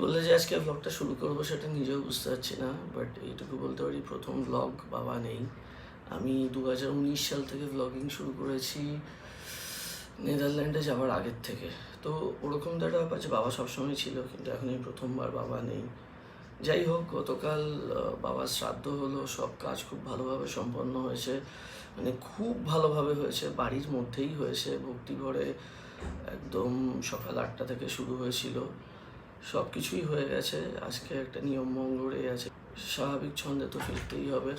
বলে যে আজকে ব্লগটা শুরু করব সেটা নিজেও বুঝতে পারছি না বাট এইটুকু বলতে পারি প্রথম ব্লগ বাবা নেই। আমি দু হাজার উনিশ সাল থেকে ব্লগিং শুরু করেছি নেদারল্যান্ডে যাওয়ার আগের থেকে। তো ওরকম তো একটা ব্যাপার বাবা সবসময় ছিল, কিন্তু এখন এই প্রথমবার বাবা নেই। যাই হোক, গতকাল বাবার শ্রাদ্ধ হলো, সব কাজ খুব ভালোভাবে সম্পন্ন হয়েছে। মানে খুব ভালোভাবে হয়েছে, বাড়ির মধ্যেই হয়েছে, ভক্তি ভরে একদম সকাল আটটা থেকে শুরু হয়েছিল। সব কিছুই হয়ে গেছে। আজকে একটা নিয়ম মঙ্গলে আছে স্বাভাবিক ছন্দে তো ফিরতেই হবে।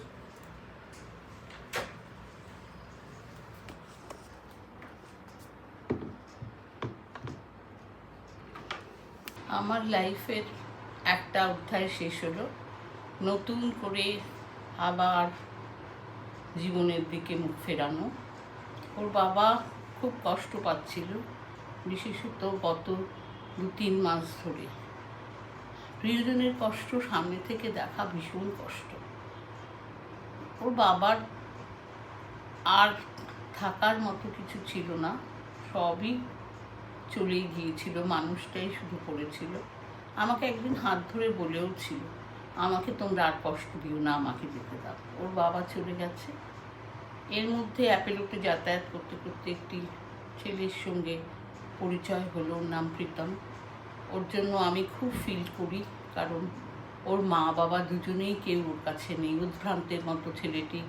আমার লাইফের একটা অধ্যায় শেষ হলো। নতুন করে আবার জীবনের দিকে মুখ ফেরানো। ওর বাবা খুব কষ্ট পাচ্ছিল, বিশেষত গত দু তিন মাস ধরে। প্রিয়জনের কষ্ট সামনে থেকে দেখা ভীষণ কষ্ট। ওর বাবার আর থাকার মতো কিছু ছিল না, সবই চলেই গিয়েছিল, মানুষটাই শুধু পড়েছিল আমাকে একদিন হাত ধরে বলেও ছিল, আমাকে তোমরা আর কষ্ট দিও না, আমাকে যেতে দাও। ওর বাবা চলে গেছে। এর মধ্যে অ্যাপেলোতে যাতায়াত করতে করতে একটি ছেলের সঙ্গে পরিচয় হলো ওর নাম প্রীতম ওর জন্য আমি খুব ফিল করি কারণ ওর মা বাবা দুজনেই কেউ ওর কাছে নেই। উদ্ভ্রান্তের মতো ছেলেটি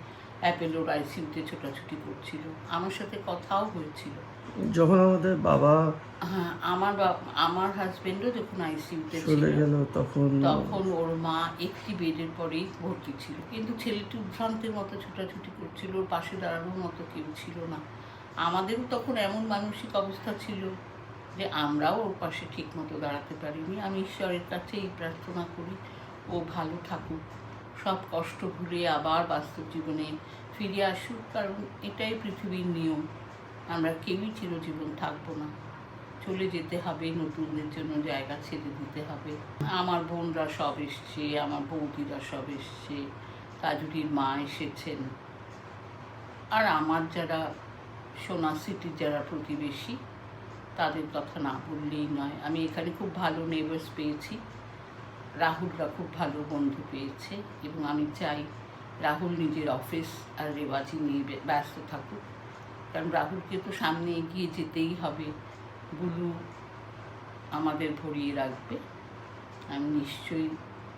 অ্যাপেলোর আইসিউতে ছোটাছুটি করছিল। আমার সাথে কথাও হয়েছিল। যখন আমাদের বাবা হ্যাঁ আমার আমার হাজবেন্ডও যখন আইসিইউতে ছিল চলে গেল তখন তখন ওর মা একটি বেডের পরেই ভর্তি ছিল। কিন্তু ছেলেটি উদ্ভ্রান্তের মতো ছোটাছুটি করছিল ওর পাশে দাঁড়ানোর মতো কেউ ছিল না। আমাদেরও তখন এমন মানসিক অবস্থা ছিল যে আমরাও ওর পাশে ঠিক মতো দাঁড়াতে পারিনি। আমি ঈশ্বরের কাছে এই প্রার্থনা করি, ও ভালো থাকুক। সব কষ্ট ভুলে আবার বাস্তব জীবনে ফিরে আসুক, কারণ এটাই পৃথিবীর নিয়ম। আমরা কেউই চিরজীবন থাকব না। চলে যেতে হবে, নতুনদের জন্য জায়গা ছেড়ে দিতে হবে। আমার বোনরা সব এসছে, আমার বৌদিরা সব এসছে কাজুরির মা এসেছেন। আর আমার যারা সোনা সিটির যারা প্রতিবেশী, তাদের কথা না বললেই নয়। আমি এখানে খুব ভালো নেবার্স পেয়েছি। রাহুলরা খুব ভালো বন্ধু পেয়েছে এবং আমি চাই রাহুল নিজের অফিস আর রেওয়াজি নিয়ে ব্যস্ত থাকুক। কারণ রাহুলকে তো সামনে এগিয়ে যেতেই হবে। বুলু আমাদের ভরিয়ে রাখবে। আমি নিশ্চয়ই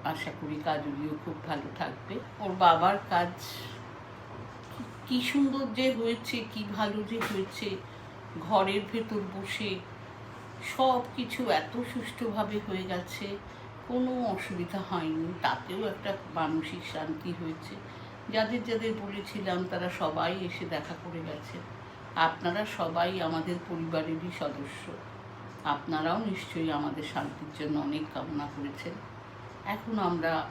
আশা করি কাজুরিও খুব ভালো থাকবে। ওর বাবার কাজ কি- সুন্দর যে হয়েছে, কি ভালো যে হয়েছে, ঘরের ভেতর বসে সব কিছু এত সুষ্ঠুভাবে হয়ে গেছে, কোনো অসুবিধা হয়নি, তাতেও একটা মানসিক শান্তি হয়েছে। যাদের যাদের বলেছিলাম, তারা সবাই এসে দেখা করে গেছে। আপনারা সবাই আমাদের পরিবারেরই সদস্য। আপনারাও নিশ্চয়ই আমাদের শান্তির জন্য অনেক কামনা করেছেন। এখন আমরা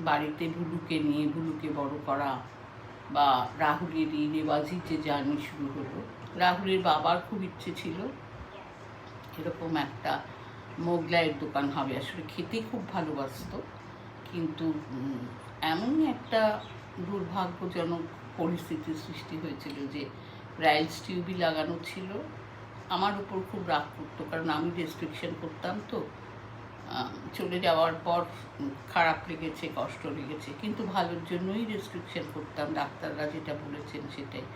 বাড়িতে ভুলুকে নিয়ে ভুলুকে বড় করা বা রাহুলের এই রেওয়াজির যে জার্নি শুরু হলো রাহুলের বাবার খুব ইচ্ছে ছিল এরকম একটা মোগলাইয়ের দোকান হবে। আসলে খেতে খুব ভালোবাসতো কিন্তু উম, এমনই একটা দুর্ভাগ্যজনক পরিস্থিতির সৃষ্টি হয়েছিল যে রাইলস টিউবই লাগানো ছিল। আমার উপর খুব রাগ করতো কারণ আমি রেস্ট্রিকশন করতাম তো। চলে যাওয়ার পর খারাপ লেগেছে, কষ্ট লেগেছে, কিন্তু ভালোর জন্যই রেস্ট্রিকশন করতাম, ডাক্তাররা যেটা বলেছেন সেটাই।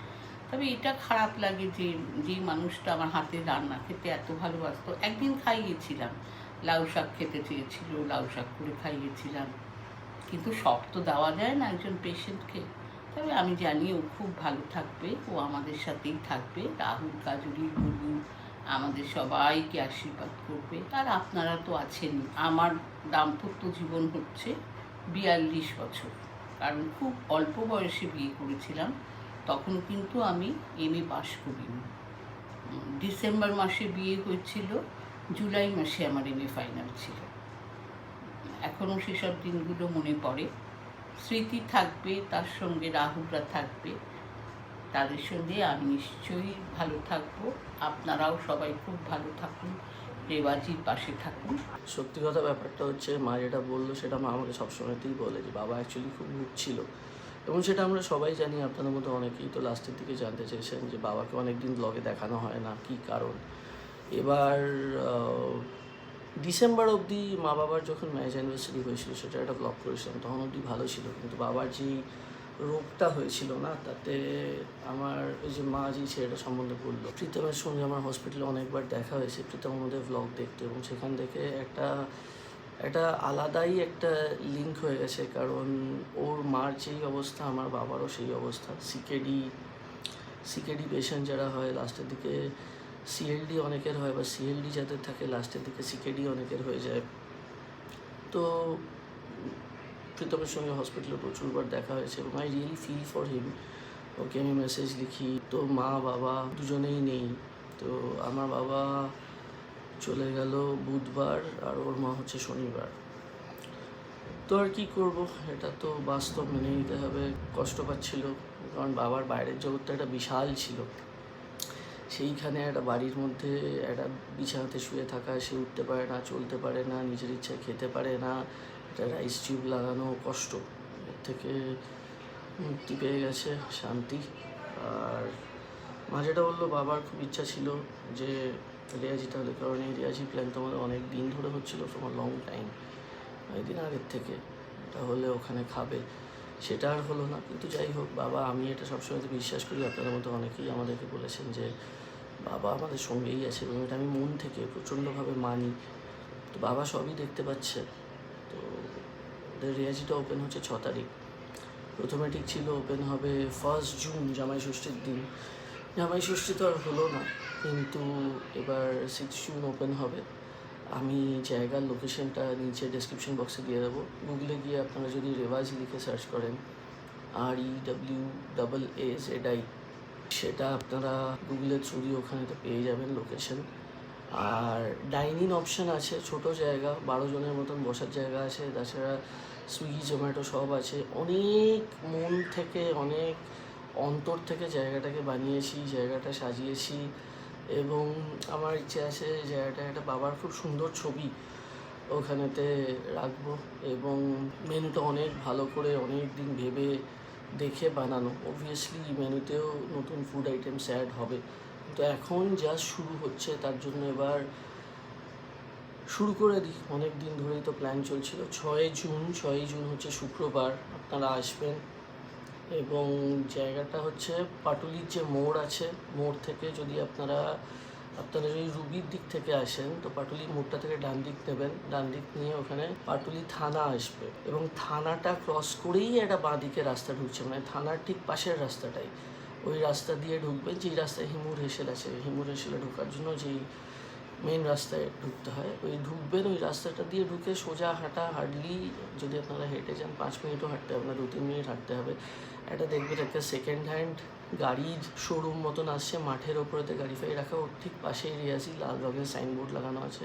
তবে এটা খারাপ লাগে যে যে মানুষটা আমার হাতে রান্না খেতে এত ভালোবাসতো। একদিন খাইয়েছিলাম, লাউ শাক খেতে চেয়েছিল, লাউ শাক করে খাইয়েছিলাম। কিন্তু সব তো দেওয়া যায় না একজন পেশেন্টকে তবে আমি জানি ও খুব ভালো থাকবে, ও আমাদের সাথেই থাকবে। রাহুল কাজুরি বুলু আমাদের সবাইকে আশীর্বাদ করবে। আর আপনারা তো আছেন। আমার দাম্পত্য জীবন হচ্ছে বিয়াল্লিশ বছর। কারণ খুব অল্প বয়সে বিয়ে করেছিলাম। তখন কিন্তু আমি এম এ পাশ করিনি। ডিসেম্বর মাসে বিয়ে হয়েছিল। জুলাই মাসে আমার এম এ ফাইনাল ছিল। এখনও সেসব দিনগুলো মনে পড়ে। স্মৃতি থাকবে, তার সঙ্গে রাহুলরা থাকবে। তাদের সঙ্গে আমি নিশ্চয়ই ভালো থাকব। আপনারাও সবাই খুব ভালো থাকুন, রেওয়াজির পাশে থাকুন। সত্যি কথা ব্যাপারটা হচ্ছে, মা যেটা বলল সেটা মা আমাকে সবসময়তেই বলে যে বাবা অ্যাকচুয়ালি খুব ছিল। এবং সেটা আমরা সবাই জানি, আপনাদের মতো অনেকেই তো লাস্টের দিকে জানতে চেয়েছেন যে বাবাকে অনেক দিন ব্লগে দেখানো হয় না, কী কারণ? এবার ডিসেম্বর অবধি মা বাবার যখন ম্যারেজ অ্যানিভার্সারি হয়েছিল, সেটা একটা ব্লগ করেছিলাম, তখন অবধি ভালো ছিল। কিন্তু বাবার যেই রোগটা হয়েছিল না, তাতে আমার ওই যে মা যে ছেলেটা সম্বন্ধে বলল, প্রীতমের সঙ্গে আমার হসপিটালে অনেকবার দেখা হয়েছে প্রীতম আমাদের ব্লগ দেখতে এবং সেখান থেকে একটা একটা আলাদাই একটা লিঙ্ক হয়ে গেছে, কারণ ওর মার যেই অবস্থা, আমার বাবারও সেই অবস্থা। সিকেডি সিকেডি পেশেন্ট যারা হয়, লাস্টের দিকে সিএলডি অনেকের হয় বা সিএলডি যাদের থাকে, লাস্টের দিকে সিকেডি অনেকের হয়ে যায়। তো প্রীতমের সঙ্গে হসপিটালে প্রচুরবার দেখা হয়েছে এবং I really feel for him okay আমি মেসেজ লিখি, তো মা, বাবা দুজনেই নেই। তো আমার বাবা চলে গেল বুধবার আর ওর মা হচ্ছে শনিবার। তো আর কি করব? এটা তো বাস্তব মেনে নিতে হবে। কষ্ট পাচ্ছিল, কারণ বাবার বাইরের জগৎটা একটা বিশাল ছিল। সেইখানে একটা বাড়ির মধ্যে একটা বিছানাতে শুয়ে থাকা, সে উঠতে পারে না, চলতে পারে না, নিজের ইচ্ছায় খেতে পারে না। একটা রাইস টিউব লাগানো কষ্ট, এর থেকে মুক্তি পেয়ে গেছে শান্তি। আর মা যেটা বলল, বাবার খুব ইচ্ছা ছিল যে রেয়াজিটা হলে কারণ এই রেয়াজি প্ল্যান তো আমাদের অনেক দিন ধরে হচ্ছিল ফ্রম লং টাইম অনেক দিন আগের থেকে। এটা হলে ওখানে খাবে। সেটা আর হলো না, কিন্তু যাই হোক, বাবা, আমি এটা সবসময় তো বিশ্বাস করি আপনাদের মধ্যে অনেকেই আমাদেরকে বলেছেন যে বাবা আমাদের সঙ্গেই আছে এবং এটা আমি মন থেকে প্রচণ্ডভাবে মানি। তো বাবা সবই দেখতে পাচ্ছে। রিয়াজিটা ওপেন হচ্ছে ছ তারিখ। প্রথমে ঠিক ছিল ওপেন হবে ফার্স্ট জুন জামাই ষষ্ঠীর দিন। জামাই ষষ্ঠী তো আর হলো না, কিন্তু এবার সিক্স জুন ওপেন হবে। আমি জায়গার লোকেশনটা নিচে ডেসক্রিপশন বক্সে দিয়ে দেবো। গুগলে গিয়ে আপনারা যদি রেওয়াজ লিখে সার্চ করেন R E W double A Z I সেটা আপনারা গুগলের থ্রু দিয়ে ওখানে তো পেয়ে যাবেন লোকেশন আর ডাইনিং অপশান আছে, ছোট জায়গা, বারো জনের মতন বসার জায়গা আছে, তাছাড়া সুইগি, জোম্যাটো সব আছে। অনেক মন থেকে, অনেক অন্তর থেকে জায়গাটাকে বানিয়েছি, জায়গাটা সাজিয়েছি এবং আমার ইচ্ছে আছে জায়গাটা একটা বাবার খুব সুন্দর ছবি ওখানেতে রাখব এবং মেনুটা অনেক ভালো করে অনেক দিন ভেবে দেখে বানানো। অবভিয়াসলি মেনুতেও নতুন ফুড আইটেমস অ্যাড হবে। কিন্তু এখন যা শুরু হচ্ছে তার জন্য এবার শুরু করে দিই। অনেক দিন ধরেই তো প্ল্যান চলছিল। ছয় জুন ছয়ই জুন হচ্ছে শুক্রবার আপনারা আসবেন এবং জায়গাটা হচ্ছে পাটুলির যে মোড় আছে, মোড় থেকে যদি আপনারা আপনারা যদি রুবির দিক থেকে আসেন, তো পাটুলি মোড়টা থেকে ডান দিক নেবেন। ডান দিক নিয়ে ওখানে পাটুলি থানা আসবে এবং থানাটা ক্রস করেই একটা বাঁ দিকে রাস্তা ঢুকছে। মানে থানার ঠিক পাশের রাস্তাটাই। ওই রাস্তা দিয়ে ঢুকবেন, যেই রাস্তায় হিমুর হেসেল আছে, হিমুর হেসেলে ঢোকার জন্য যেই মেন রাস্তায় ঢুকতে হয়, ওই ঢুকবেন, ওই রাস্তাটা দিয়ে ঢুকে সোজা হাঁটা হাঁটলি যদি আপনারা হেঁটে যান, পাঁচ মিনিটও হাঁটতে হবে না দু তিন মিনিট হাঁটতে হবে। এটা দেখবেন একটা সেকেন্ড হ্যান্ড গাড়ির শোরুম মতন আসছে, মাঠের ওপরেতে গাড়ি ফাড়ি রাখা, ওর ঠিক পাশেই রিয়াজি লাল রঙের সাইনবোর্ড লাগানো আছে।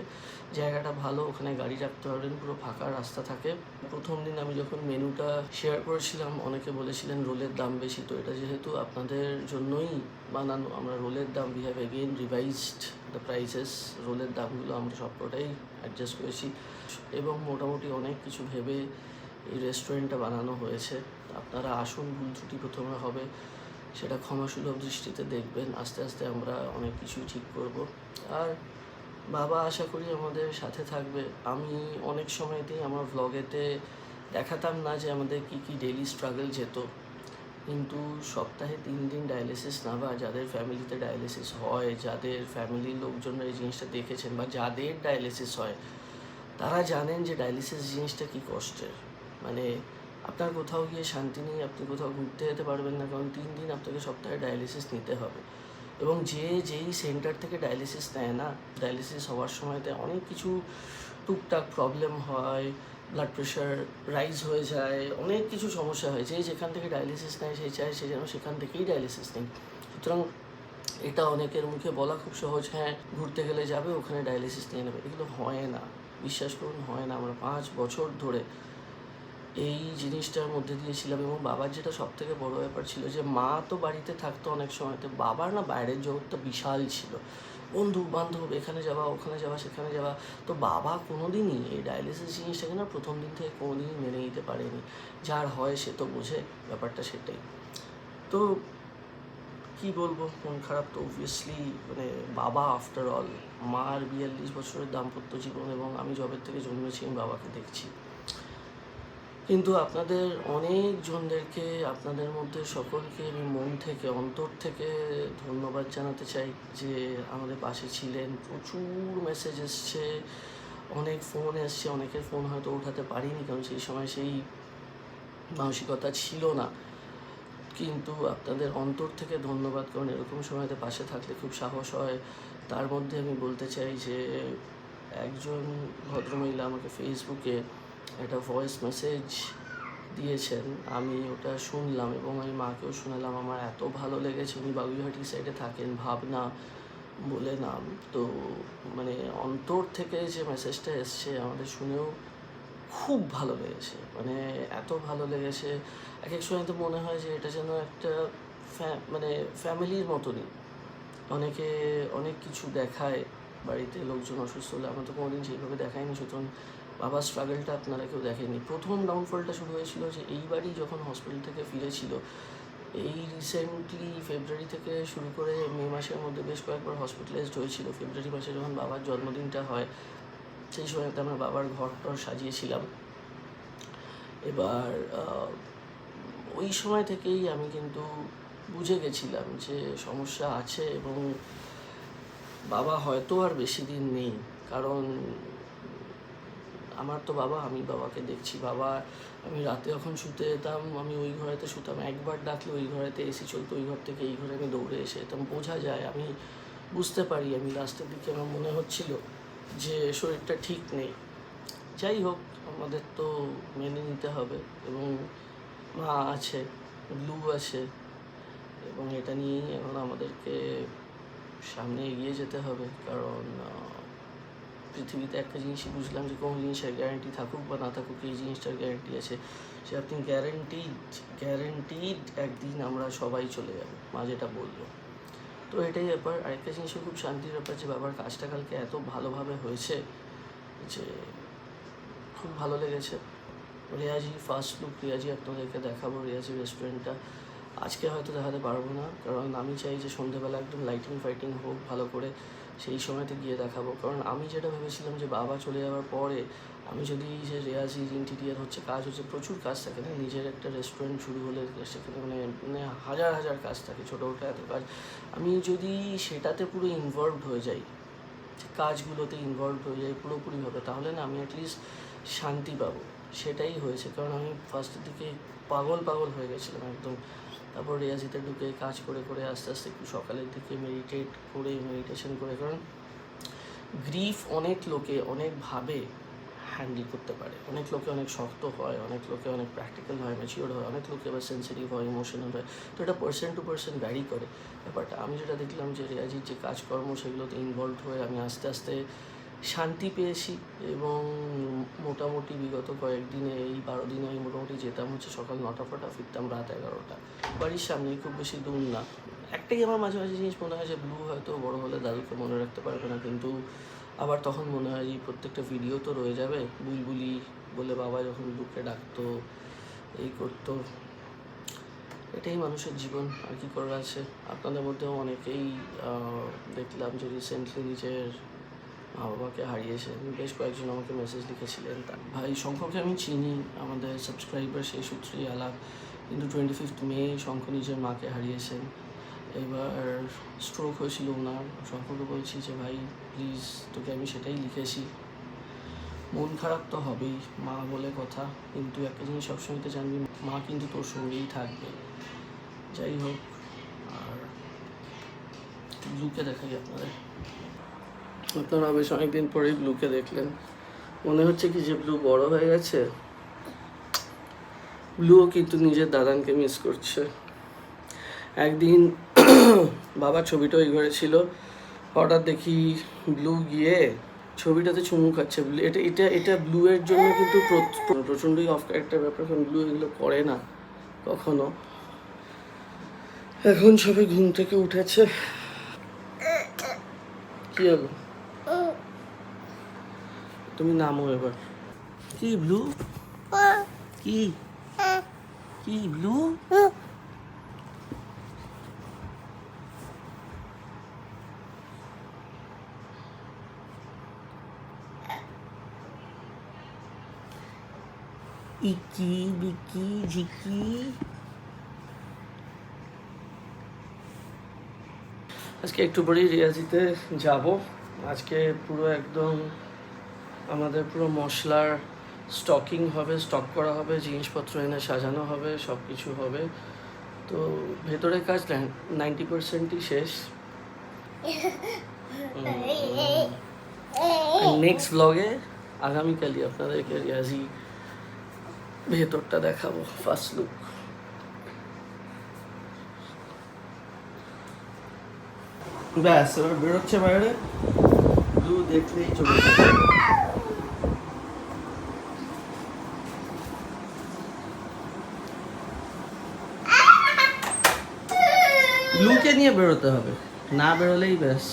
জায়গাটা ভালো, ওখানে গাড়ি রাখতে পারবেন, পুরো ফাঁকা রাস্তা থাকে। প্রথম দিন আমি যখন মেনুটা শেয়ার করেছিলাম, অনেকে বলেছিলেন রোলের দাম বেশি, তো এটা যেহেতু আপনাদের জন্যই বানানো, আমরা রোলের দাম we have again revised the prices রোলের দামগুলো আমরা সবকটাই অ্যাডজাস্ট করেছি। এবং মোটামুটি অনেক কিছু ভেবে এই রেস্টুরেন্টটা বানানো হয়েছে। আপনারা আসুন, ভুল ত্রুটি প্রথমে হবে। সেটা ক্ষমাসুলভ দৃষ্টিতে দেখবেন। আস্তে আস্তে আমরা অনেক কিছুই ঠিক করব। আর বাবা আশা করি আমাদের সাথে থাকবে। আমি অনেক সময়তেই আমার ভ্লগেতে দেখাতাম না যে আমাদের কি কি ডেইলি স্ট্রাগল যেত। কিন্তু সপ্তাহে তিন দিন ডায়ালিসিস না বা যাদের ফ্যামিলিতে ডায়ালিসিস হয়, যাদের ফ্যামিলির লোকজনরা এই জিনিসটা দেখেছেন বা যাদের ডায়ালিসিস হয়, তারা জানেন যে ডায়ালিসিস জিনিসটা কি কষ্টের। মানে আপনার কোথাও গিয়ে শান্তি নেই, আপনি কোথাও ঘুরতে যেতে পারবেন না, কারণ তিন দিন আপনাকে সপ্তাহে ডায়ালিসিস নিতে হবে। এবং যে, যেই সেন্টার থেকে ডায়ালিসিস নেয় না ডায়ালিসিস হওয়ার সময়তে অনেক কিছু টুকটাক প্রবলেম হয় ব্লাড প্রেশার রাইজ হয়ে যায়, অনেক কিছু সমস্যা হয়। যে, যেখান থেকে ডায়ালিসিস নেয় সেই চায় সে যেন সেখান থেকেই ডায়ালিসিস নেই সুতরাং এটা অনেকের মুখে বলা খুব সহজ হ্যাঁ ঘুরতে গেলে যাবে, ওখানে ডায়ালিসিস নিয়ে নেবে। এগুলো হয় না। বিশ্বাস করুন, হয় না। আমরা পাঁচ বছর ধরে এই জিনিসটার মধ্যে দিয়েছিলাম এবং বাবার যেটা সব থেকে বড় ব্যাপার ছিল যে মা তো বাড়িতে থাকতো অনেক সময়তে বাবার না বাইরের জগৎটা বিশাল ছিল। বন্ধু, বান্ধব, এখানে যাওয়া, ওখানে যাওয়া, সেখানে যাওয়া। তো বাবা কোনো দিনই এই ডায়ালিসিস জিনিসটাকে না প্রথম দিন থেকে কোনোদিনই মেনে নিতে পারেনি। যার হয় সে তো বোঝে, ব্যাপারটা সেটাই। তো কি বলব, মন খারাপ তো অবভিয়াসলি মানে বাবা আফটার অল মার বিয়াল্লিশ বছরের দাম্পত্য জীবন এবং আমি জবের থেকে জন্মেছি, আমি বাবাকে দেখছি। কিন্তু আপনাদের অনেকজনদেরকে, আপনাদের মধ্যে সকলকে আমি মন থেকে, অন্তর থেকে ধন্যবাদ জানাতে চাই যে আমাদের পাশে ছিলেন। প্রচুর মেসেজ এসছে, অনেক ফোন এসছে, অনেকের ফোন হয়তো ওঠাতে পারিনি কারণ সেই সময় সেই মানসিকতা ছিল না। কিন্তু আপনাদের অন্তর থেকে ধন্যবাদ কারণ এরকম সময়তে পাশে থাকলে খুব সাহস হয়। তার মধ্যে আমি বলতে চাই যে, একজন ভদ্রমহিলা আমাকে ফেসবুকে একটা ভয়েস মেসেজ দিয়েছেন। আমি ওটা শুনলাম এবং আমি মাকেও শোনালাম, আমার এত ভালো লেগেছে, উনি বাগুইহাটি সাইডে থাকেন, ভাবনা বলে নাম। তো মানে অন্তর থেকে যে মেসেজটা এসছে, আমাদের শুনেও খুব ভালো লেগেছে। মানে এত ভালো লেগেছে এক এক সময় তো মনে হয় যে এটা যেন একটা মানে ফ্যামিলির মতনই। অনেকে, অনেক কিছু দেখায় বাড়িতে, লোকজন অসুস্থ হলে, আমরা তো কোনোদিন সেইভাবে দেখাইনি, সুতরাং বাবার স্ট্রাগলটা আপনারা কেউ দেখেননি। প্রথম ডাউনফলটা শুরু হয়েছিল যে এইবারই যখন হসপিটাল থেকে ফিরেছিল, এই রিসেন্টলি ফেব্রুয়ারি থেকে শুরু করে মে মাসের মধ্যে বেশ কয়েকবার হসপিটালাইজড হয়েছিল। ফেব্রুয়ারি মাসে যখন বাবার জন্মদিনটা হয়, সেই সময়তে আমরা বাবার ঘর টর সাজিয়েছিলাম। এবার ওই সময় থেকেই আমি কিন্তু বুঝে গেছিলাম যে সমস্যা আছে এবং বাবা হয়তো আর বেশি দিন নেই। কারণ আমার তো বাবা, আমি বাবাকে দেখছি। বাবা, আমি রাতে যখন শুতে যেতাম, আমি ওই ঘরেতে শুতাম। একবার ডাকলে ওই ঘরেতে এসি চলতো, ওই ঘর থেকে এই ঘরে আমি দৌড়ে এসে যেতাম। বোঝা যায়, আমি বুঝতে পারি, আমি লাস্টের দিকে আমার মনে হচ্ছিল যে শরীরটা ঠিক নেই। যাই হোক, আমাদের তো মেনে নিতে হবে এবং মা আছে, ব্লু আছে এবং এটা নিয়েই এখন আমাদেরকে সামনে এগিয়ে যেতে হবে। কারণ পৃথিবীতে একটা জিনিসই বুঝলাম যে কোনো জিনিসের গ্যারেন্টি থাকুক বা না থাকুক, এই জিনিসটার গ্যারেন্টি আছে। সে আপনি গ্যারেন্টিড গ্যারেন্টিড একদিন আমরা সবাই চলে যাব, মা যেটা বলল। তো এটাই ব্যাপার। আরেকটা জিনিসও খুব শান্তির ব্যাপার যে বাবার কাজটা কালকে এত ভালোভাবে হয়েছে যে খুব ভালো লেগেছে। রেয়াজি ফার্স্ট লুক রিয়াজি, আপনাদেরকে দেখাবো রিয়াজি রেস্টুরেন্টটা আজকে হয়তো দেখাতে পারব না, কারণ আমি চাই যে সন্ধেবেলা একদম লাইটিং ফাইটিং হোক, ভালো করে সেই সময়তে গিয়ে দেখাবো। কারণ আমি যেটা ভেবেছিলাম যে বাবা চলে যাওয়ার পরে আমি যদি যে রেয়াজি ইন্টিরিয়ার হচ্ছে কাজ হচ্ছে, প্রচুর কাজ থাকে না। নিজের একটা রেস্টুরেন্ট শুরু হলে সেখানে মানে মানে হাজার হাজার কাজ থাকে, ছোটো এত কাজ। আমি যদি সেটাতে পুরো ইনভলভড হয়ে যাই কাজগুলোতে ইনভলভ হয়ে যাই পুরোপুরিভাবে, তাহলে না আমি অ্যাটলিস্ট শান্তি পাবো। সেটাই হয়েছে। কারণ আমি ফার্স্টের দিকে পাগল পাগল হয়ে গেছিলাম একদম। তারপর রিয়াজিতে ঢুকে কাজ করে করে আস্তে আস্তে একটু সকালের দিকে মেডিটেট করে মেডিটেশন করে, কারণ গ্রিফ অনেক লোকে অনেকভাবে হ্যান্ডেল করতে পারে। অনেক লোকে অনেক শক্ত হয়, অনেক লোকে অনেক প্র্যাকটিক্যাল হয় ম্যাচিওর হয়, অনেক লোকে আবার সেন্সিটিভ হয় ইমোশনাল হয়। তো এটা পার্সন টু পার্সন ভ্যারি করে। ব্যাপারটা আমি যেটা দেখলাম যে রেয়াজির যে কাজকর্ম সেগুলোতে ইনভলভ হয়ে আমি আস্তে আস্তে শান্তি পেয়েছি এবং মোটামুটি বিগত কয়েকদিনে, এই বারো দিনে আমি মোটামুটি যেতাম হচ্ছে সকাল নটা ফটা ফিরতাম রাত এগারোটা। বাড়ির সামনেই খুব বেশি দূর না। একটাই আমার মাঝে মাঝে জিনিস মনে হয় যে ব্লু হয়তো বড় হলে দাদুকে মনে রাখতে পারবে না, কিন্তু আবার তখন মনে হয় এই প্রত্যেকটা ভিডিও তো রয়ে যাবে। বুলবুলি বলে বাবা যখন বুকে ডাকতো, এই করতো। এটাই মানুষের জীবন, আর কি করার আছে? আপনাদের মধ্যেও অনেকেই দেখলাম যে রিসেন্টলি নিজের মা বাবাকে হারিয়েছেন বেশ কয়েকজন আমাকে মেসেজ লিখেছিলেন। তা ভাই শঙ্খকে আমি চিনি, আমাদের সাবস্ক্রাইবার সেই সূত্রেই আলাপ। কিন্তু টোয়েন্টি ফিফথ মে শঙ্খ নিজের মাকে হারিয়েছেন। এবার স্ট্রোক হয়েছিল ওনার। শঙ্খকে বলছি যে, ভাই প্লিজ তোকে আমি সেটাই লিখেছি। মন খারাপ তো হবেই, মা বলে কথা। কিন্তু একটা জিনিস সবসময় তো জানবি, মা কিন্তু তোর সঙ্গেই থাকবে। যাই হোক, আর লুকে দেখাই আপনাদের। আপনারা বেশ অনেকদিন পরেই ব্লুকে দেখলেন। মনে হচ্ছে কি যে ব্লু বড় হয়ে গেছে। ব্লুও কিন্তু নিজের দাদানকে মিস করছে। একদিন বাবার ছবিটা ওই ঘরে ছিল। হঠাৎ দেখি ব্লু গিয়ে ছবিটাতে চুমু খাচ্ছে। ব্লু এটা এটা এটা ব্লু এর জন্য কিন্তু প্র- প্রচণ্ডই অফ ক্যারেক্টার ব্যাপার, কারণ ব্লু এগুলো করে না কখনো। এখন সবে ঘুম থেকে উঠেছে। কি হলো? তুমি নামো এবার কি ব্লু? কি? কি ব্লু? ইকি, বিকি, ঝিকি। আজকে একটু পরেই রিয়াজিতে যাব। আজকে পুরো একদম আমাদের পুরো মশলার স্টকিং হবে স্টক করা হবে জিনিসপত্র এনে সাজানো হবে সব কিছু হবে। তো ভেতরের কাজ নাইনটি পার্সেন্টই শেষ। নেক্সট ব্লগে আগামীকালই আপনাদেরকে রিয়াজি ভেতরটা দেখাবো ফার্স্ট লুক ব্যাস এবার বেরোচ্ছে বাইরে। দু দেখলেই চলে যাবে। নিয়ে বেরোতে হবে। না বেরোলেই ব্যাস।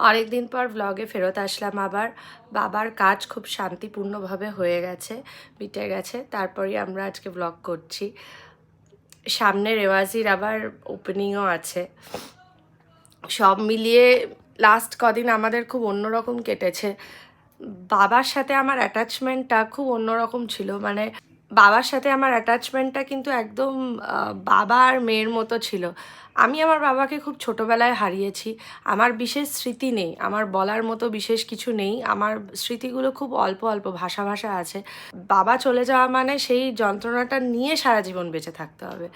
অনেকদিন পর ব্লগে ফেরত আসলাম আবার। বাবার কাজ খুব শান্তিপূর্ণভাবে হয়ে গেছে, মিটে গেছে। তারপরেই আমরা আজকে ব্লগ করছি। সামনে রেওয়াজির আবার ওপেনিংও আছে। সব মিলিয়ে লাস্ট কদিন আমাদের খুব অন্যরকম কেটেছে। বাবার সাথে আমার অ্যাটাচমেন্টটা খুব অন্যরকম ছিল। মানে বাবার সাথে আমার অ্যাটাচমেন্টটা কিন্তু একদম বাবা আর মেয়ের মতো ছিল। আমি আমার বাবাকে খুব ছোটোবেলায় হারিয়েছি। আমার বিশেষ স্মৃতি নেই। আমার বলার মতো বিশেষ কিছু নেই। আমার স্মৃতিগুলো খুব অল্প অল্প ভাষা ভাষা আছে। বাবা চলে যাওয়া মানে সেই যন্ত্রণাটা নিয়ে সারা জীবন বেঁচে থাকতে হবে।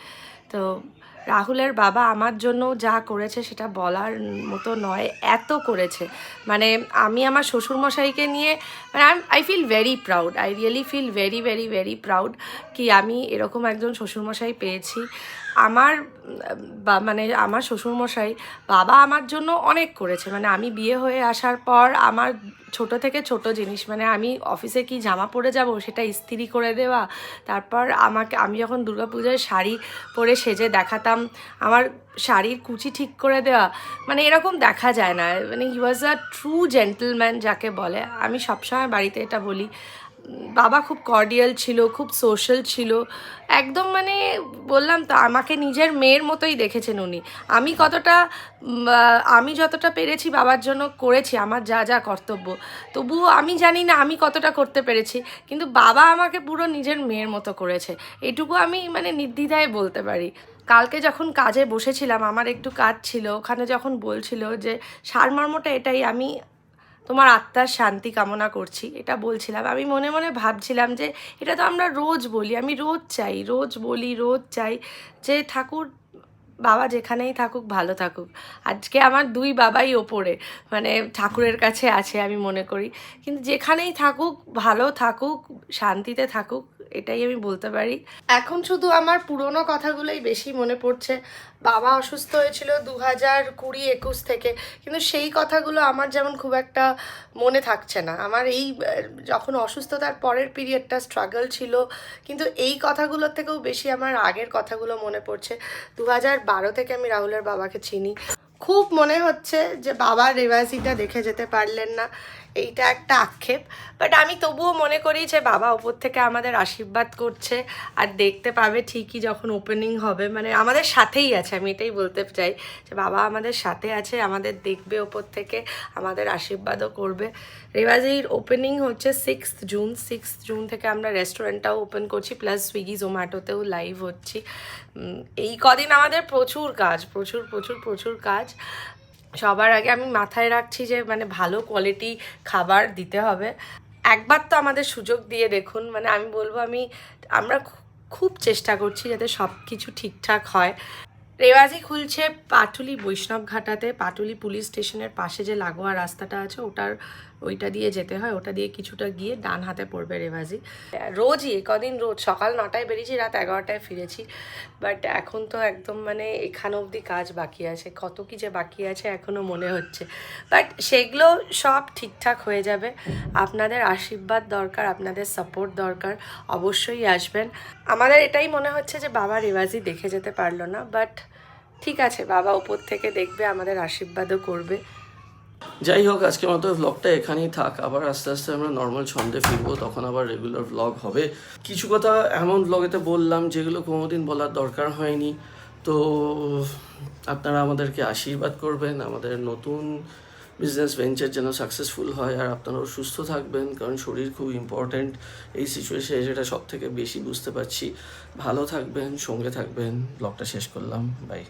তো রাহুলের বাবা আমার জন্য যা করেছে সেটা বলার মতো নয়, এত করেছে। মানে আমি আমার শ্বশুরমশাইকে নিয়ে মানে I feel very proud I really feel very very very proud কি আমি এরকম একজন শ্বশুরমশাই পেয়েছি। আমার, বা মানে আমার শ্বশুরমশাই বাবা আমার জন্য অনেক করেছে। মানে আমি বিয়ে হয়ে আসার পর আমার ছোট থেকে ছোট জিনিস মানে আমি অফিসে কি জামা পরে যাব সেটা ইস্ত্রি করে দেওয়া, তারপর আমাকে, আমি যখন দুর্গাপূজায় শাড়ি পরে সেজে দেখাতাম, আমার শাড়ির কুচি ঠিক করে দেওয়া মানে এরকম দেখা যায় না। মানে হি ওয়াজ আ ট্রু জেন্টলম্যান যাকে বলে। আমি সবসময় বাড়িতে এটা বলি। বাবা খুব কর্ডিয়াল ছিল, খুব সোশ্যাল ছিল। একদম মানে বললাম তো, আমাকে নিজের মেয়ের মতোই দেখেছেন উনি। আমি কতটা আমি যতটা পেরেছি বাবার জন্য করেছি, আমার যা যা কর্তব্য। তবুও আমি জানি না আমি কতটা করতে পেরেছি, কিন্তু বাবা আমাকে পুরো নিজের মেয়ের মতো করেছে। এটুকু আমি মানে নির্দ্বিধায় বলতে পারি। কালকে যখন কাজে বসেছিলাম, আমার একটু কাজ ছিল, ওখানে যখন বলছিল যে, সারমর্মটা এটাই, আমি তোমার আত্মার শান্তি কামনা করছি, এটা বলছিলাম। আমি মনে মনে ভাবছিলাম যে এটা তো আমরা রোজ বলি, আমি রোজ চাই, রোজ বলি, রোজ চাই যে ঠাকুর, বাবা যেখানেই থাকুক, ভালো থাকুক। আজকে আমার দুই বাবাই ওপরে মানে ঠাকুরের কাছে আছে আমি মনে করি। কিন্তু যেখানেই থাকুক, ভালো থাকুক, শান্তিতে থাকুক এটাই আমি বলতে পারি। এখন শুধু আমার পুরনো কথাগুলোই বেশি মনে পড়ছে। বাবা অসুস্থ হয়েছিল দু হাজার কুড়ি একুশ থেকে। কিন্তু সেই কথাগুলো আমার যেমন খুব একটা মনে থাকছে না। আমার এই যখন অসুস্থতার পরের পিরিয়ডটা স্ট্রাগল ছিল, কিন্তু এই কথাগুলোর থেকেও বেশি আমার আগের কথাগুলো মনে পড়ছে। দু হাজার বারো থেকে আমি রাহুলের বাবাকে চিনি। খুব মনে হচ্ছে যে বাবার রেভাইজিটা দেখে যেতে পারলেন না। এইটা একটা আক্ষেপ বাট আমি তবুও মনে করি যে বাবা ওপর থেকে আমাদের আশীর্বাদ করছে আর দেখতে পাবে ঠিকই যখন ওপেনিং হবে। মানে আমাদের সাথেই আছে, আমি এটাই বলতে চাই যে বাবা আমাদের সাথে আছে, আমাদের দেখবে ওপর থেকে, আমাদের আশীর্বাদও করবে। রেওয়াজির ওপেনিং হচ্ছে সিক্স জুন সিক্স জুন থেকে আমরা রেস্টুরেন্টটাও ওপেন করছি প্লাস সুইগি জোম্যাটোতেও লাইভ হচ্ছি। এই কদিন আমাদের প্রচুর কাজ, প্রচুর প্রচুর প্রচুর কাজ। সবার আগে আমি মাথায় রাখছি যে মানে ভালো কোয়ালিটি খাবার দিতে হবে। একবার তো আমাদের সুযোগ দিয়ে দেখুন মানে আমি বলব আমি, আমরা খুব চেষ্টা করছি যাতে সব কিছু ঠিকঠাক হয়। রেওয়াজি খুলছে পাটুলি বৈষ্ণব ঘাটাতে, পাটুলি পুলিশ স্টেশনের পাশে যে লাগোয়া রাস্তাটা আছে, ওটার ওইটা দিয়ে যেতে হয়, ওটা দিয়ে কিছুটা গিয়ে ডান হাতে পড়বে রেভাজি। রোজই, কদিন রোজ, সকাল নটায় বেরিয়েছি, রাত এগারোটায় ফিরেছি। বাট এখন তো একদম মানে এখানে অবধি কাজ বাকি আছে, কত কি যে বাকি আছে এখনও মনে হচ্ছে। বাট সেগুলো সব ঠিকঠাক হয়ে যাবে। আপনাদের আশীর্বাদ দরকার, আপনাদের সাপোর্ট দরকার, অবশ্যই আসবেন। আমাদের এটাই মনে হচ্ছে যে বাবা রেওয়াজি দেখে যেতে পারল না বাট ঠিক আছে, বাবা উপর থেকে দেখবে, আমাদের আশীর্বাদও করবে। যাই হোক আজকে মতো ভ্লগটা এখানেই থাক। আবার আস্তে আস্তে আমরা নর্মাল ছন্দে ফিরবো, তখন আবার রেগুলার ভ্লগ হবে। কিছু কথা এমন ভ্লগেতে বললাম, যেগুলো কোনোদিন বলার দরকার হয়নি। তো আপনারা আমাদেরকে আশীর্বাদ করবেন, আমাদের নতুন বিজনেস ভেঞ্চার যেন সাকসেসফুল হয়, আর আপনারাও সুস্থ থাকবেন, কারণ শরীর খুব ইম্পর্ট্যান্ট এই সিচুয়েশনে যেটা সব থেকে বেশি বুঝতে পারছি। ভালো থাকবেন, সঙ্গে থাকবেন। ব্লগটা শেষ করলাম। বাই